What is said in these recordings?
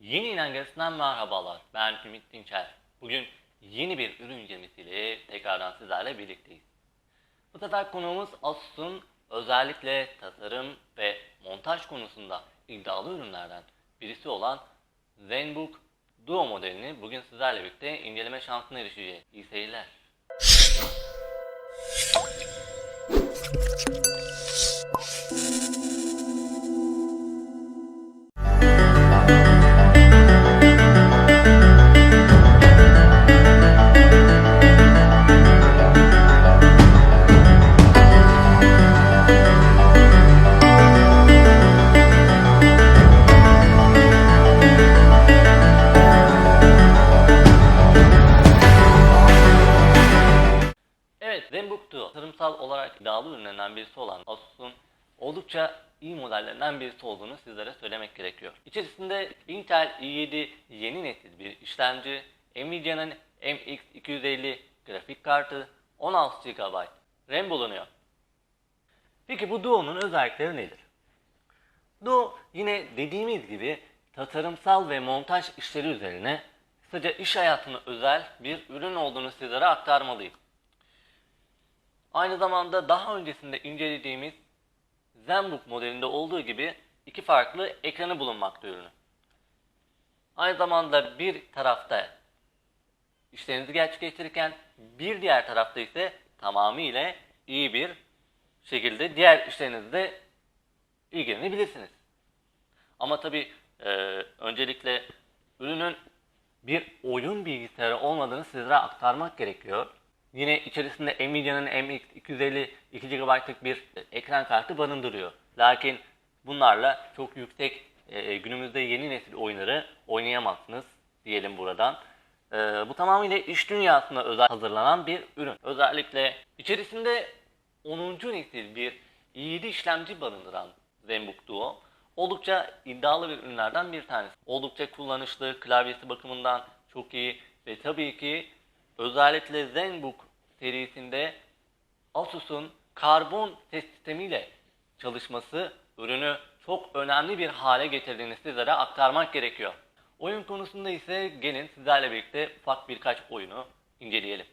Yeni inangasından merhabalar. Ben Ümit Dinçer. Bugün yeni bir ürün gemisiyle tekrardan sizlerle birlikteyiz. Bu sefer konuğumuz Asus'un özellikle tasarım ve montaj konusunda iddialı ürünlerden birisi olan ZenBook Duo modelini bugün sizlerle birlikte inceleme şansına erişeceğiz. İyi seyirler. Ürünlerinden birisi olan Asus'un oldukça iyi modellerinden birisi olduğunu sizlere söylemek gerekiyor. İçerisinde Intel i7 yeni nesil bir işlemci, Nvidia'nın MX250 grafik kartı, 16 GB RAM bulunuyor. Peki bu Duo'nun özellikleri nedir? Duo yine dediğimiz gibi tasarımsal ve montaj işleri üzerine kısaca iş hayatına özel bir ürün olduğunu sizlere aktarmalıyım. Aynı zamanda daha öncesinde incelediğimiz ZenBook modelinde olduğu gibi iki farklı ekranı bulunmakta ürünün. Aynı zamanda bir tarafta işlerinizi gerçekleştirirken bir diğer tarafta ise tamamıyla iyi bir şekilde diğer işlerinizde ilgilenebilirsiniz. Ama tabi öncelikle ürünün bir oyun bilgisayarı olmadığını sizlere aktarmak gerekiyor. Yine içerisinde Nvidia'nın MX250 2 GB'lık bir ekran kartı barındırıyor. Lakin bunlarla çok yüksek e, günümüzde yeni nesil oyunları oynayamazsınız diyelim buradan. E, bu tamamıyla iş dünyasına özel hazırlanan bir ürün. Özellikle içerisinde 10. nesil bir i7 işlemci barındıran ZenBook Duo oldukça iddialı bir ürünlerden bir tanesi. Oldukça kullanışlı, klavyesi bakımından çok iyi ve tabii ki özellikle ZenBook serisinde Asus'un karbon ses sistemiyle çalışması ürünü çok önemli bir hale getirdiğini sizlere aktarmak gerekiyor. Oyun konusunda ise gelin sizlerle birlikte ufak birkaç oyunu inceleyelim.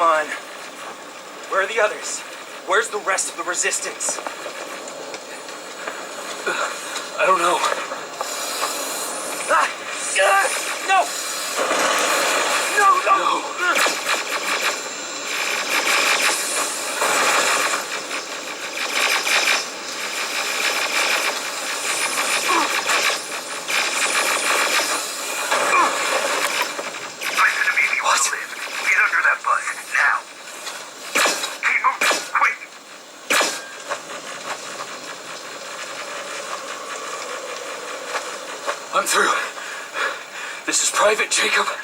Come on. Where are the others? Where's the rest of the resistance? I don't know. Ah! Ah! No! No, Jacob.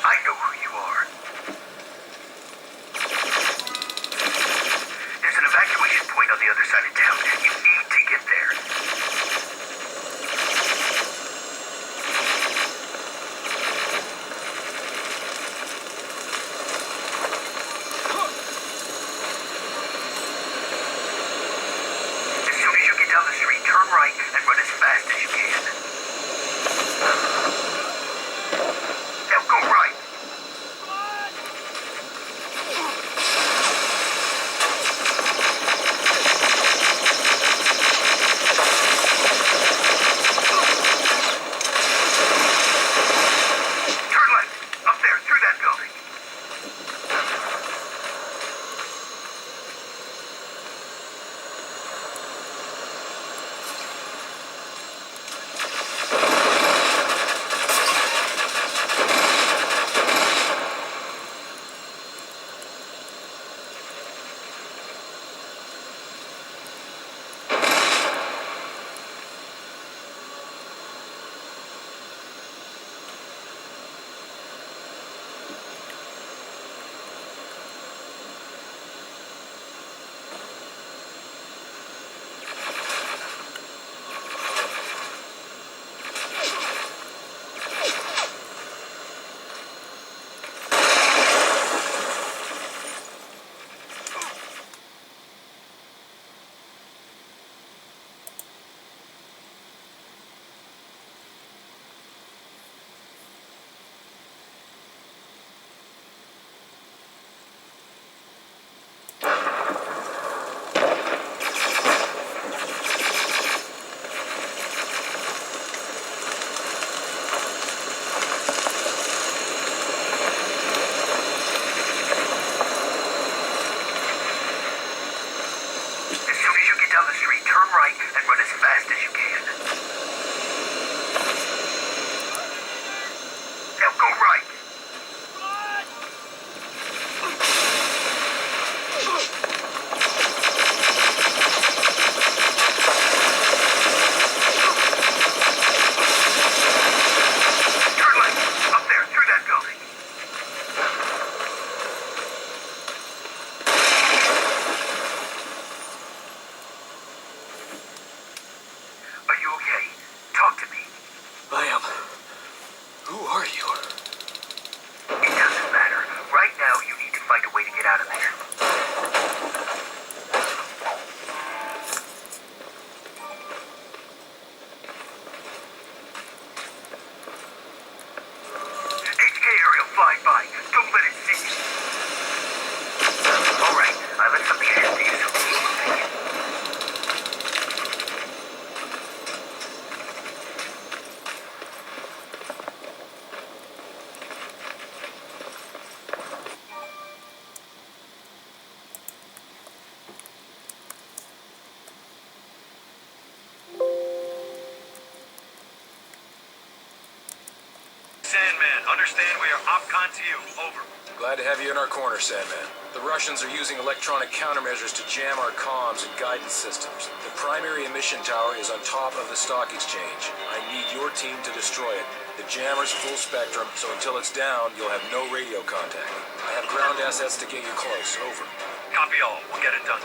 Understand we are OPCON to you. Over. Glad to have you in our corner, Sandman. The Russians are using electronic countermeasures to jam our comms and guidance systems. The primary emission tower is on top of the stock exchange. I need your team to destroy it. The jammer's full spectrum, so until it's down, you'll have no radio contact. I have ground assets to get you close. Over. Copy all. We'll get it done.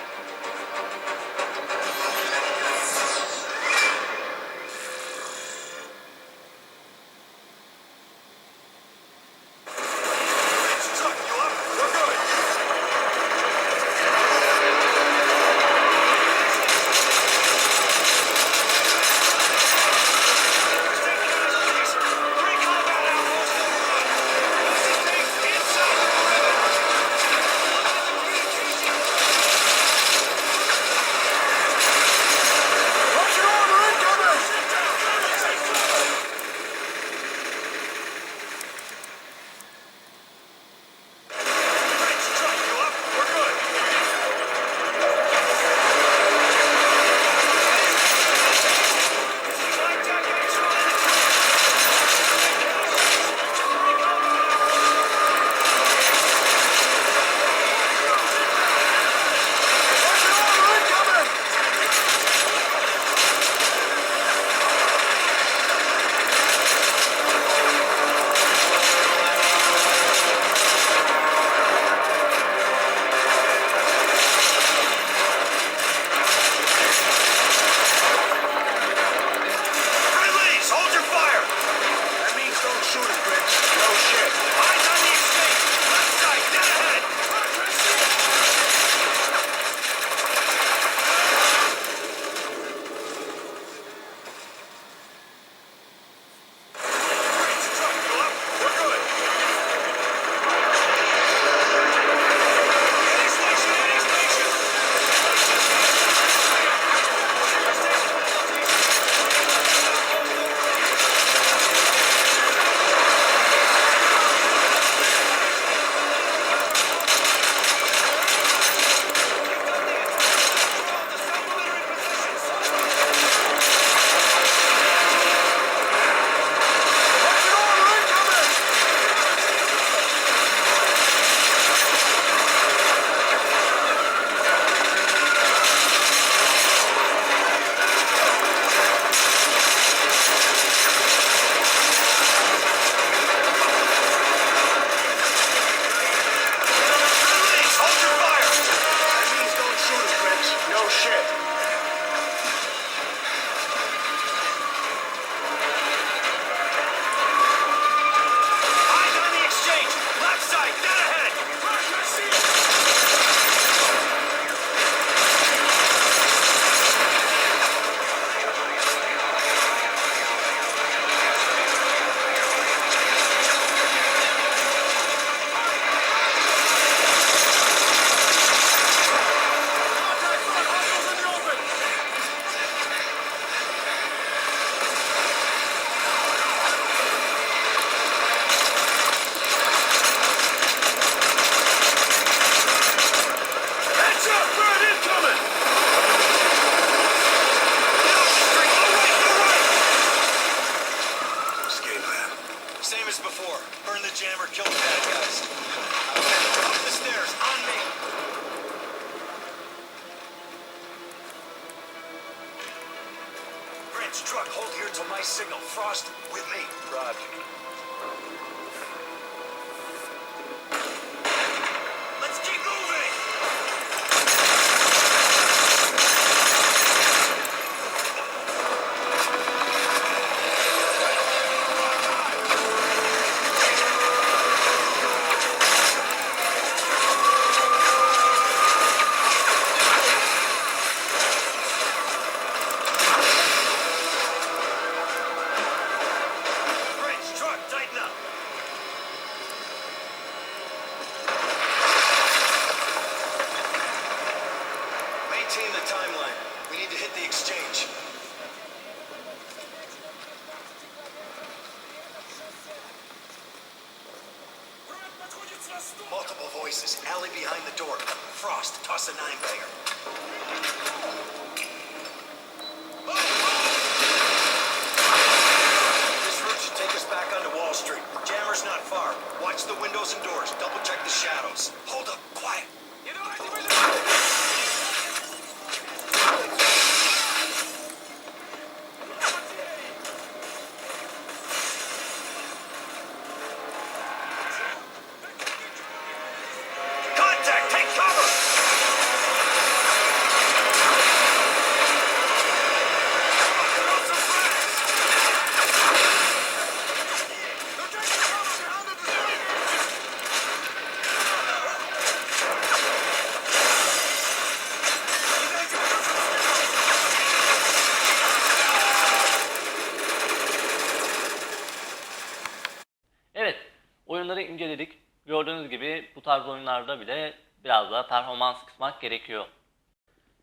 Bu tarz oyunlarda bile biraz daha performans kısmak gerekiyor.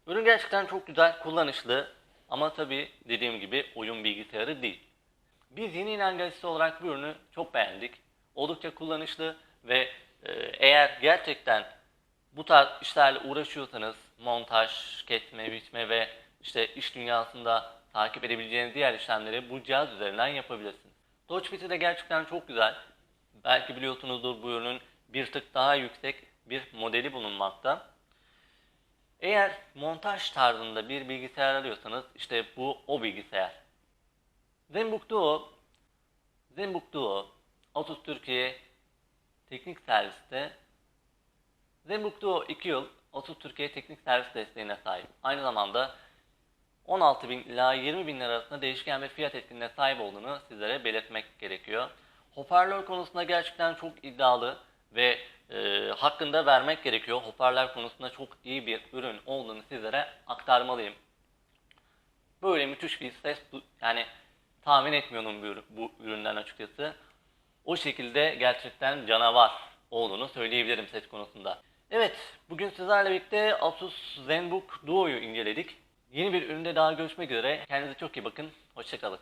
Ürün gerçekten çok güzel, kullanışlı ama tabi dediğim gibi oyun bilgisayarı değil. Biz yeni inan olarak bu ürünü çok beğendik. Oldukça kullanışlı ve e, eğer gerçekten bu tarz işlerle uğraşıyorsanız montaj, kesme, biçme ve işte iş dünyasında takip edebileceğiniz diğer işlemleri bu cihaz üzerinden yapabilirsiniz. Touchpad'i de gerçekten çok güzel. Belki biliyorsunuzdur bu ürünün bir tık daha yüksek bir modeli bulunmakta. Eğer montaj tarzında bir bilgisayar arıyorsanız işte bu o bilgisayar. Zenbook Duo, Zenbook Duo, Asus Türkiye teknik serviste Zenbook Duo 2 yıl Asus Türkiye teknik servis desteğine sahip. Aynı zamanda 16.000 ila 20.000 lira arasında değişken bir fiyat etkinliğine sahip olduğunu sizlere belirtmek gerekiyor. Hoparlör konusunda gerçekten çok iddialı ve e, hakkında vermek gerekiyor. Hoparlör konusunda çok iyi bir ürün olduğunu sizlere aktarmalıyım. Böyle müthiş bir ses yani tahmin etmiyordum bu, bu üründen açıkçası. O şekilde gerçekten canavar olduğunu söyleyebilirim ses konusunda. Evet, bugün sizlerle birlikte Asus ZenBook Duo'yu inceledik. Yeni bir üründe daha görüşmek üzere. Kendinize çok iyi bakın. Hoşçakalın.